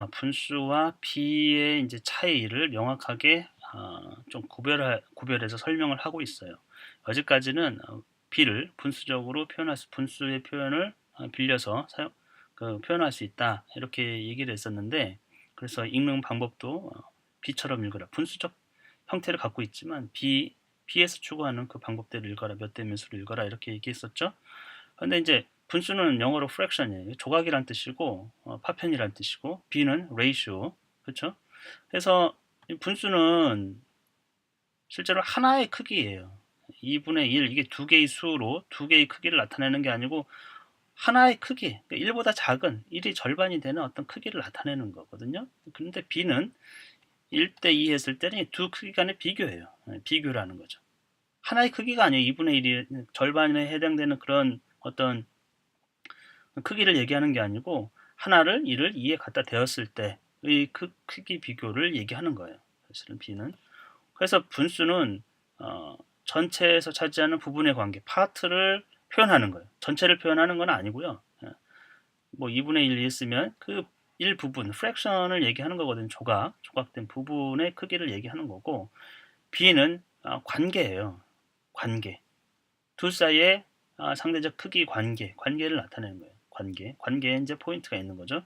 어, 분수와 B의 이제 차이를 명확하게 어, 좀 구별 구별해서 설명을 하고 있어요. 여기까지는 어, B를 분수적으로 표현할 수, 분수의 표현을 어, 빌려서 사용, 그 표현할 수 있다 이렇게 얘기를 했었는데 그래서 읽는 방법도 어, B처럼 읽어라 분수적 형태를 갖고 있지만 B B에서 추구하는 그 방법대로 읽어라 몇 대 몇으로 읽어라 이렇게 얘기했었죠. 근데 이제 분수는 영어로 fraction이에요. 조각이란 뜻이고 어, 파편이란 뜻이고 B는 ratio 그렇죠? 그래서 분수는 실제로 하나의 크기예요. 2분의 1 이게 두 개의 수로 두 개의 크기를 나타내는 게 아니고 하나의 크기, 그러니까 1보다 작은 1이 절반이 되는 어떤 크기를 나타내는 거거든요. 그런데 B는 1대 2 했을 때는 두 크기 간의 비교예요. 네, 비교라는 거죠. 하나의 크기가 아니에요. 2분의 1이 절반에 해당되는 그런 어떤 크기를 얘기하는 게 아니고 하나를 1을 2에 갖다 대었을 때의 그 크기 비교를 얘기하는 거예요. 사실은 B는. 그래서 분수는 어, 전체에서 차지하는 부분의 관계, 파트를 표현하는 거예요. 전체를 표현하는 건 아니고요. 예. 뭐 2분의 1 했으면 그 일부분, 프랙션을 얘기하는 거거든요. 조각, 조각된 부분의 크기를 얘기하는 거고 B는 아, 관계예요. 관계. 둘 사이의 아, 상대적 크기 관계, 관계를 나타내는 거예요. 관계. 관계에 이제 포인트가 있는 거죠.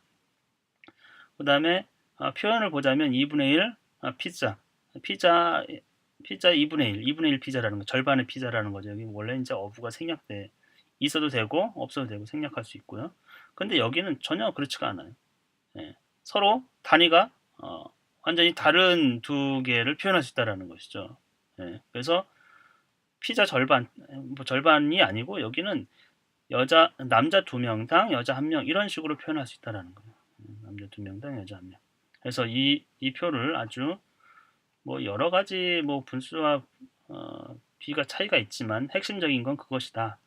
그 다음에 아, 표현을 보자면 2분의 1 피자. 피자 피자 2분의 1, 2분의 1 피자라는 거, 절반의 피자라는 거죠. 여기 원래 이제 어부가 생략돼 있어도 되고 없어도 되고 생략할 수 있고요. 근데 여기는 전혀 그렇지가 않아요. 예, 서로 단위가 어, 완전히 다른 두 개를 표현할 수 있다라는 것이죠. 예, 그래서 피자 절반, 뭐 절반이 아니고 여기는 여자 남자 두 명당 여자 한 명 이런 식으로 표현할 수 있다라는 거예요. 음, 남자 두 명당 여자 한 명. 그래서 이, 이 표를 아주 뭐 여러 가지 뭐 분수와 어, 비가 차이가 있지만 핵심적인 건 그것이다.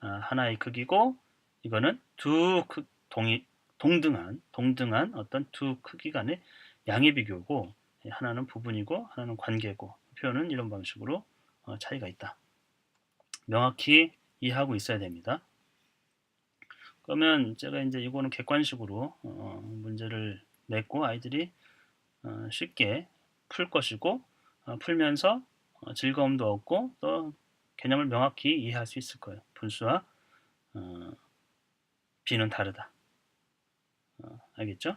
아, 하나의 크기고 이거는 두 크, 동이 동등한 동등한 어떤 두 크기 간의 양의 비교고 하나는 부분이고 하나는 관계고 표현은 이런 방식으로 어, 차이가 있다. 명확히 이해하고 있어야 됩니다. 그러면 제가 이제 이거는 객관식으로 어, 문제를 냈고 아이들이 어, 쉽게 풀 것이고 어, 풀면서 어, 즐거움도 얻고 또 개념을 명확히 이해할 수 있을 거예요. 분수와 어, 비는 다르다. 어, 알겠죠?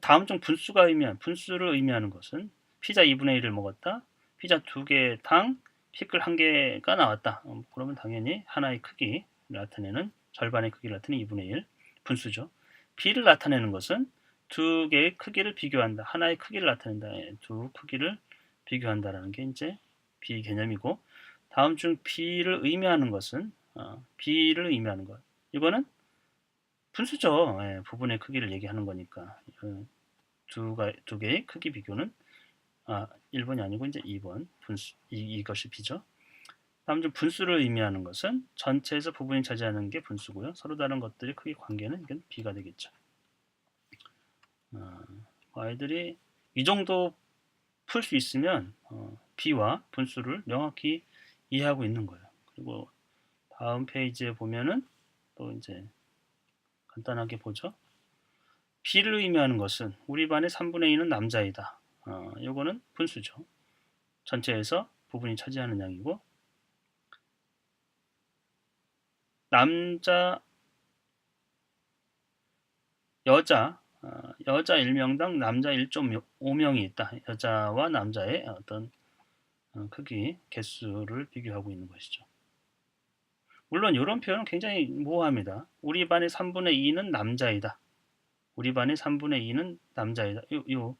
다음 중 분수가 의미한 분수를 의미하는 것은 피자 2분의 1을 먹었다. 피자 2개 당 피클 1개가 나왔다. 어, 그러면 당연히 하나의 크기 나타내는 절반의 크기를 나타내는 2분의 1 분수죠. 비를 나타내는 것은 두 개의 크기를 비교한다. 하나의 크기를 나타낸다. 예, 두 크기를 비교한다라는 게 이제 비 개념이고 다음 중 B를 의미하는 것은 어, B를 의미하는 것. 이거는 분수죠. 예, 부분의 크기를 얘기하는 거니까 두, 가, 두 개의 크기 비교는 아, 1번이 아니고 이제 2번 분수 이, 이것이 B죠. 다음 중 분수를 의미하는 것은 전체에서 부분이 차지하는 게 분수고요. 서로 다른 것들의 크기 관계는 이건 B가 되겠죠. 어, 아이들이 이 정도 풀 수 있으면 어, B와 분수를 명확히 이해하고 있는 거예요. 그리고 다음 페이지에 보면은 또 이제 간단하게 보죠. B를 의미하는 것은 우리 반의 3분의 2는 남자이다. 어, 요거는 분수죠. 전체에서 부분이 차지하는 양이고 남자 여자 어, 여자 1명당 남자 1.5명이 있다. 여자와 남자의 어떤 어, 크기, 개수를 비교하고 있는 것이죠. 물론 이런 표현은 굉장히 모호합니다. 우리 반의 3분의 2는 남자이다. 우리 반의 3분의 2는 남자이다. 요, 요,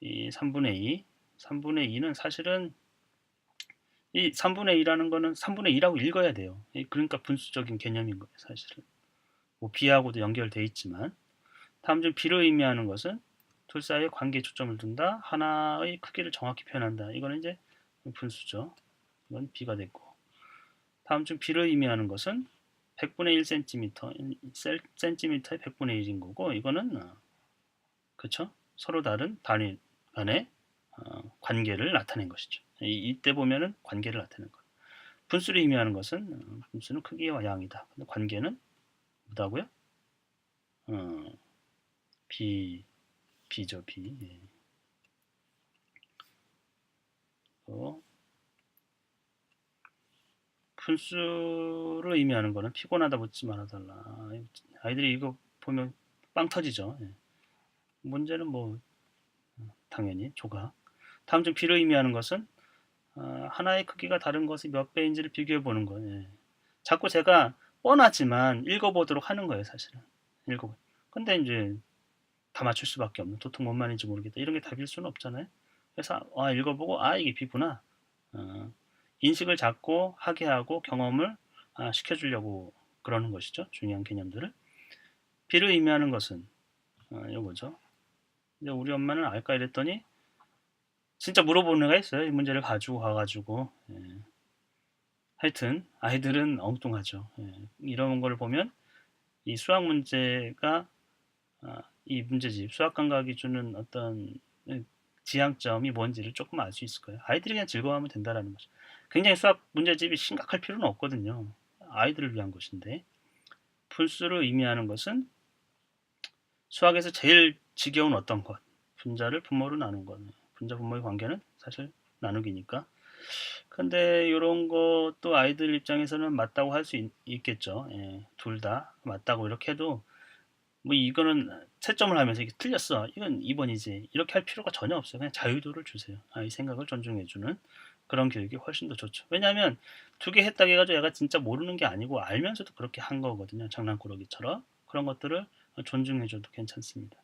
이 3분의 2, 3분의 2는 사실은 이 3분의 2라는 거는 3분의 2라고 읽어야 돼요. 그러니까 분수적인 개념인 거예요, 사실은. 뭐 비하고도 연결돼 있지만 다음 중 B를 의미하는 것은 둘 사이의 관계에 초점을 둔다. 하나의 크기를 정확히 표현한다. 이거는 이제 분수죠. 이건 B가 됐고. 다음 중 B를 의미하는 것은 100분의 1cm, cm의 100분의 1인 거고, 이거는, 어, 그쵸? 서로 다른 단위 간의 어, 관계를 나타낸 것이죠. 이, 때 보면은 관계를 나타내는 것. 분수를 의미하는 것은, 어, 분수는 크기와 양이다. 근데 관계는 뭐다고요? 어, B B죠, B. 예. 또 분수를 의미하는 거는 피곤하다 묻지 말아 달라. 아이들이 이거 보면 빵 터지죠. 예. 문제는 뭐 당연히 조각. 다음 중 B를 의미하는 것은 아, 하나의 크기가 다른 것이 몇 배인지를 비교해 보는 거예요. 자꾸 제가 뻔하지만 읽어보도록 하는 거예요, 사실은. 읽어. 근데 이제 다 맞출 수밖에 없는 도통 뭔 말인지 모르겠다. 이런 게 답일 수는 없잖아요. 그래서 아 읽어보고 아 이게 B구나. 어, 인식을 잡고 하게 하고 경험을 아, 시켜주려고 그러는 것이죠. 중요한 개념들을. B를 의미하는 것은 어, 이거죠. 근데 우리 엄마는 알까 이랬더니 진짜 물어보는 애가 있어요. 이 문제를 가지고 가가지고. 예. 하여튼 아이들은 엉뚱하죠. 예. 이런 걸 보면 이 수학 문제가 아, 이 문제집 수학 감각이 주는 어떤 지향점이 뭔지를 조금 알 수 있을 거예요. 아이들이 그냥 즐거워하면 된다라는 거죠. 굉장히 수학 문제집이 심각할 필요는 없거든요. 아이들을 위한 것인데 분수를 의미하는 것은 수학에서 제일 지겨운 어떤 것 분자를 분모로 나눈 것 분자 분모의 관계는 사실 나누기니까 근데 이런 것도 아이들 입장에서는 맞다고 할 수 있겠죠. 예, 둘 다 맞다고 이렇게 해도 뭐 이거는 채점을 하면서 이게 틀렸어. 이건 2번이지. 이렇게 할 필요가 전혀 없어요. 그냥 자유도를 주세요. 아이 생각을 존중해주는 그런 교육이 훨씬 더 좋죠. 왜냐하면 두 개 했다고 해가지고 얘가 진짜 모르는 게 아니고 알면서도 그렇게 한 거거든요. 장난꾸러기처럼 그런 것들을 존중해줘도 괜찮습니다.